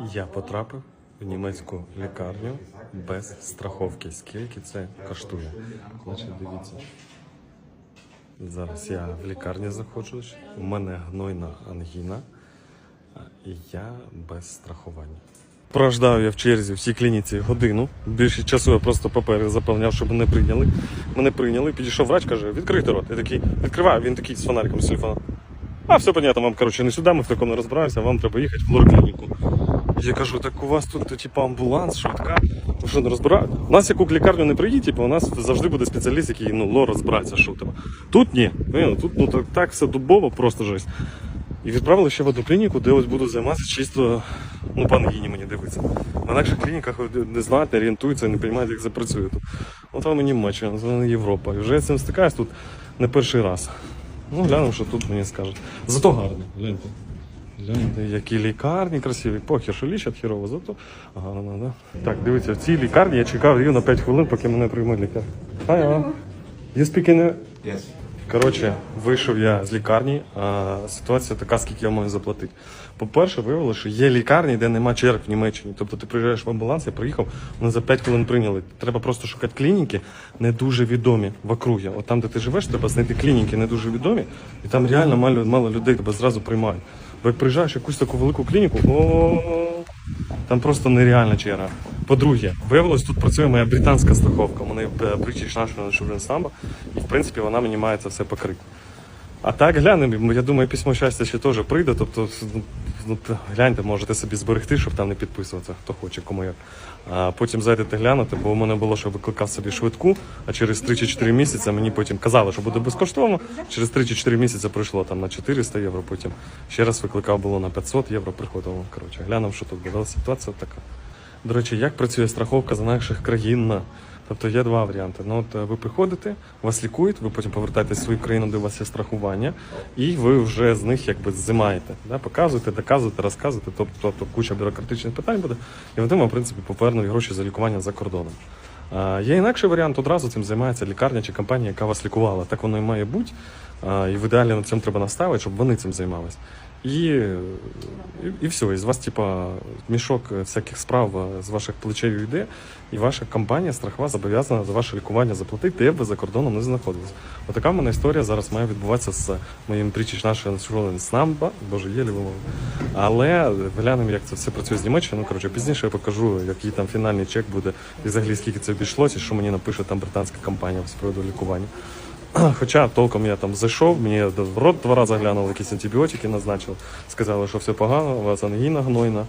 Я потрапив в німецьку лікарню без страховки. Скільки це коштує? Значить, дивіться. Зараз я в лікарні знаходжусь. У мене гнойна ангіна, і я без страхування. Прождав я в черзі в цій клініці годину. Більше часу я просто папери заповняв, щоб мене прийняли. Мене прийняли, підійшов врач, каже, відкрийте рот. Я такий, відкриваю, він такий з фонариком з телефоном. А, все понятно, вам, коротше, не сюди, ми в такому не розбираємося, вам треба їхати в лор-клініку. Я кажу, так у вас тут типу, амбуланс, швидка. Ви що не розбираєте? У нас яку лікарню не приїдь, типу, у нас завжди буде спеціаліст, який ну, лор розбирається, що там. Тут ні. Ну, Тут ну, так, так все дубово, просто жесть. І відправили ще в одну клініку, де ось буду займатися чисто ну, по ангіні мені дивиться. В інакших клініках не знають, не орієнтуються, не розуміють, як це працює тут. От вам і Німеччина, це не Європа. І вже я цим стикаюсь тут не перший раз. Ну, глянемо, що тут мені скажуть. Зато гарно, гляньте. Гляньте, які лікарні красиві. Похер, що лічать хірово, зато гарно, да? Так, дивіться, в цій лікарні я чекав рівно 5 хвилин, поки мене прийме лікар. Hi, you speak in... Yes. Коротше, вийшов я з лікарні, а ситуація така, скільки я маю заплатити. По-перше, виявилося, що є лікарні, де нема черг в Німеччині. Тобто ти приїжджаєш в амбуланс, я приїхав, вони за 5 хвилин прийняли. Треба просто шукати клініки, не дуже відомі в округі. От там, де ти живеш, треба знайти клініки не дуже відомі, і там реально мало, мало людей тебе зразу приймають. Як приїжджаєш в якусь таку велику клініку, о там просто нереальна черга. По-друге, виявилось, тут працює моя британська страховка. У мене British National Insurance Number, і в принципі вона мені має це все покрити. А так глянемо, я думаю, письмо щастя ще теж прийде. Тобто, ну, ну, гляньте, можете собі зберегти, щоб там не підписуватися, хто хоче, кому як. А потім зайдете глянути, бо у мене було, що викликав собі швидку, а через 3 чи 4 місяці мені потім казали, що буде безкоштовно. Через 3 чи 4 місяці прийшло там на 400 євро, потім ще раз викликав було на 500 євро, приходило. Коротше, глянув, що тут буде. Ситуація така. До речі, як працює страховка за наших країн? Тобто є два варіанти. Ну, от е, ви приходите, вас лікують, ви потім повертаєтесь в свою країну, де у вас є страхування, і ви вже з них якби зимаєте. Да? Показуєте, доказуєте, розказуєте, тобто, тобто куча бюрократичних питань буде, і вони вам, в принципі, повернуть гроші за лікування за кордоном. А, є інакший варіант, одразу цим займається лікарня чи компанія, яка вас лікувала. Так воно і має бути. І в ідеалі на цьому треба наставити, щоб вони цим займалися. І, і, і все, і з вас, типа, мішок всяких справ з ваших плечей йде, і ваша компанія страхова зобов'язана за ваше лікування заплатити, де б ви за кордоном не знаходились. Отака в мене історія зараз має відбуватися з моїм British National Insurance Number, боже, є вимовив. Але глянемо, як це все працює з Німеччини. Ну, коротше, пізніше я покажу, який там фінальний чек буде, і взагалі скільки це обійшлося, і що мені напише там британська компанія з приводу лікування. Хоча толком я там зайшов, мені в рот два рази глянули, якісь антибіотики назначили, сказали, що все погано, у вас ангіна гнойна,